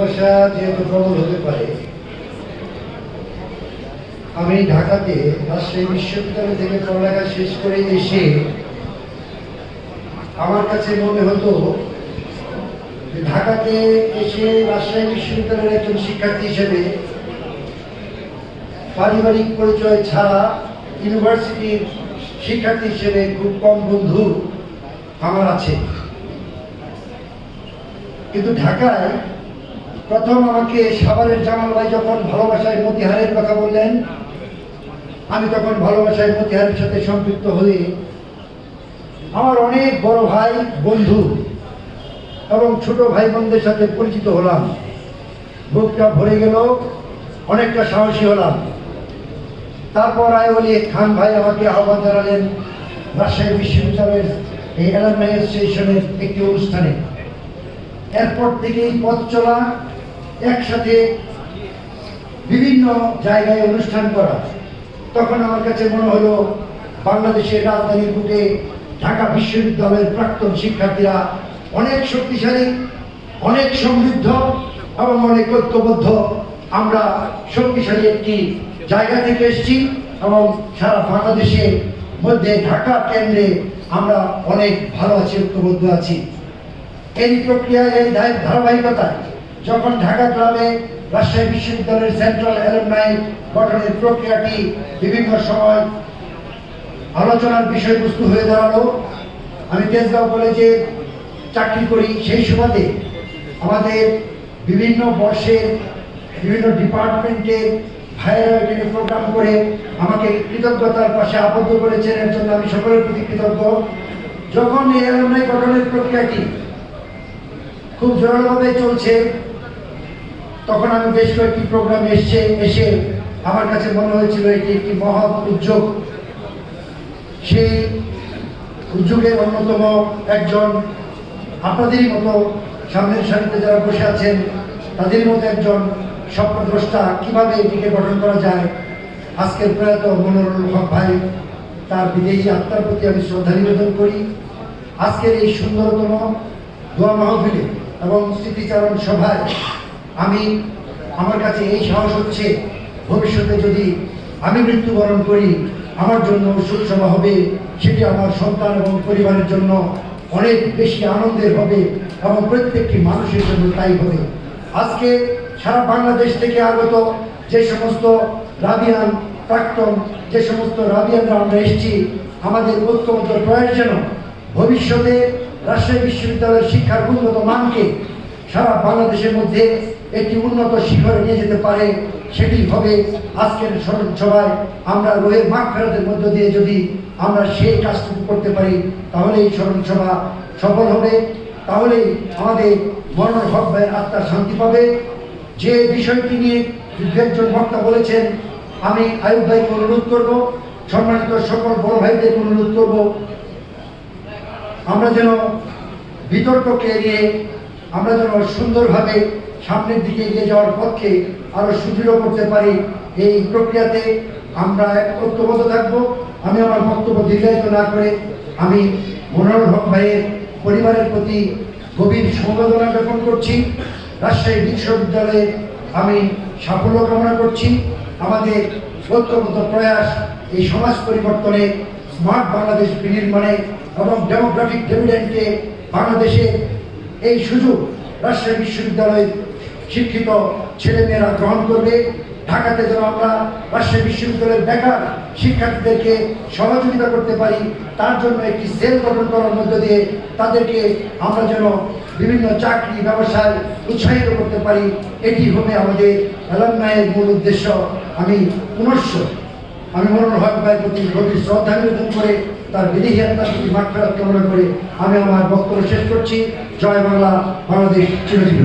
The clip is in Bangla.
ভালোবাসা যেহেতু প্রবল হতে পারে। আমি ঢাকাতে রাজশাহী বিশ্ববিদ্যালয় থেকে পড়ালেখা শেষ করে এসে আমার কাছে মনে হতো ঢাকাতে এসে রাজশাহী বিশ্ববিদ্যালয়ের একজন শিক্ষার্থী হিসেবে পারিবারিক পরিচয় ছাড়া ইউনিভার্সিটির শিক্ষার্থী হিসেবে খুব কম বন্ধু আমার আছে। কিন্তু ঢাকায় প্রথম আমাকে সাভারের জামাল ভাই যখন ভালোবাসায় মতিহারের কথা বললেন, আমি তখন ভালোবাসায় মতিহারের সাথে সম্পৃক্ত হয়ে আমার অনেক বড় ভাই, বন্ধু এবং ছোট ভাই বোনদের সাথে পরিচিত হলাম। বুকটা ভরে গেল, অনেকটা সাহসী হলাম। তারপর আয়বলি খান ভাই আমাকে আহ্বান জানালেন রাজশাহী বিশ্ববিদ্যালয়ের এই অ্যালামনাই অ্যাসোসিয়েশনের একটি অনুষ্ঠানে। এরপর থেকেই পথ চলা একসাথে বিভিন্ন জায়গায় অনুষ্ঠান করা। তখন আমার কাছে মনে হলো, বাংলাদেশের রাজধানীর বুকে ঢাকা বিশ্ববিদ্যালয়ের প্রাক্তন শিক্ষার্থীরা অনেক শক্তিশালী, অনেক সমৃদ্ধ এবং অনেক ঐক্যবদ্ধ। আমরা শক্তিশালী একটি জায়গা থেকে এসেছি এবং সারা বাংলাদেশের মধ্যে ঢাকা কেন্দ্রে আমরা অনেক ভালো আছি, ঐক্যবদ্ধ আছি। এই প্রক্রিয়া এই ধারা- ধারাবাহিকতায় যখন ঢাকা ক্লাবে রাজশাহী বিশ্ববিদ্যালয়ের সেন্ট্রাল অ্যালুমনাই গঠনের প্রক্রিয়াটি বিভিন্ন সময় আলোচনার বিষয়বস্তু হয়ে দাঁড়াল, আমি তেজগাঁও কলেজে চাকরি করি। সেই সুবাদে আমাদের বিভিন্ন বর্ষের, বিভিন্ন ডিপার্টমেন্টে ভাইয়েরা এখানে প্রোগ্রাম করে আমাকে কৃতজ্ঞতার পাশে আবদ্ধ করেছেন এর জন্য আমি সকলের প্রতি কৃতজ্ঞ। যখন এই অ্যালুমনাই গঠনের প্রক্রিয়াটি খুব জোরালোভাবে চলছে তখন আমি বেশ কয়েকটি প্রোগ্রাম এসছে এসে আমার কাছে মনে হয়েছিল এটি একটি মহৎ উদ্যোগ। সেই উদ্যোগের অন্যতম একজন আপনাদেরই মতো সামনের সারিতে যারা বসে আছেন, তাদের মতো একজন স্বপ্নদ্রষ্টা কীভাবে এটিকে গঠন করা যায়? আজকের প্রয়াত মনোরল হক ভাই, তার বিদেশি আত্মার প্রতি আমি শ্রদ্ধা নিবেদন করি। আজকের এই সুন্দরতম দোয়া মাহফিলে এবং স্মৃতিচারণ সভায় আমি, আমার কাছে এই সাহস হচ্ছে, ভবিষ্যতে যদি আমি মৃত্যুবরণ করি, আমার জন্য সুসভা হবে, সেটি আমার সন্তান এবং পরিবারের জন্য অনেক বেশি আনন্দের হবে এবং প্রত্যেকটি মানুষের জন্য তাই হবে। আজকে সারা বাংলাদেশ থেকে আগত যে সমস্ত রাবিয়ান প্রাক্তন, যে সমস্ত রাবিয়ানরা আমরা এসেছি, আমাদের ঐক্যবদ্ধ প্রয়াস যেন ভবিষ্যতে রাজশাহী বিশ্ববিদ্যালয়ের শিক্ষার উন্নত মানকে সারা বাংলাদেশের মধ্যে একটি উন্নত শিখরে নিয়ে যেতে পারে, সেটি হবে আজকের স্মরণ সভায় আমরা রোহের মাঠ ফেরতের মধ্য দিয়ে যদি আমরা সেই কাজটুকু করতে পারি, তাহলে এই স্মরণ সভা সফল হবে। তাহলেই আমাদের মনোর হক ভাইয়ের আত্মার শান্তি পাবে। যে বিষয়টি নিয়ে একজন বক্তা বলেছেন, আমি আয়ুব ভাইকে অনুরোধ করব, সম্মানিত সকল বড় ভাইদের অনুরোধ করব, আমরা যেন বিতর্ককে এড়িয়ে আমরা যেন সুন্দরভাবে সামনের দিকে এগিয়ে যাওয়ার পক্ষে আরও সুদৃঢ় করতে পারি, এই প্রক্রিয়াতে আমরা ঐক্যবদ্ধ থাকব। আমি আমার বক্তব্য দীর্ঘায়িত না করে আমি মনোহর হক ভাইয়ের পরিবারের প্রতি গভীর সমবেদনা জ্ঞাপন করছি। রাজশাহী বিশ্ববিদ্যালয়ে আমি সাফল্য কামনা করছি। আমাদের ঐক্যবদ্ধ প্রয়াস এই সমাজ পরিবর্তনে স্মার্ট বাংলাদেশ বিনির্মাণে এবং ডেমোগ্রাফিক ডেভিডেন্টকে বাংলাদেশে এই সুযোগ রাজশাহী বিশ্ববিদ্যালয়ের শিক্ষিত ছেলেমেয়েরা গ্রহণ করবে। ঢাকাতে যেন আমরা রাজশাহী বিশ্ববিদ্যালয়ের বেকার শিক্ষার্থীদেরকে সহযোগিতা করতে পারি, তার জন্য একটি সেল গঠন করার মধ্য দিয়ে তাদেরকে আমরা যেন বিভিন্ন চাকরি, ব্যবসায় উৎসাহিত করতে পারি। এটি হবে আমাদের অ্যালামনায়ের মূল উদ্দেশ্য। আমি পুনশ্চ আমি মনে হক ভাই প্রতি গভীর শ্রদ্ধা নিবেদন করে, তার বিদেহী আত্মার প্রতি মাঠ কামনা করে আমি আমার বক্তব্য শেষ করছি জয় বাংলা, বাংলাদেশ চিরজীবী।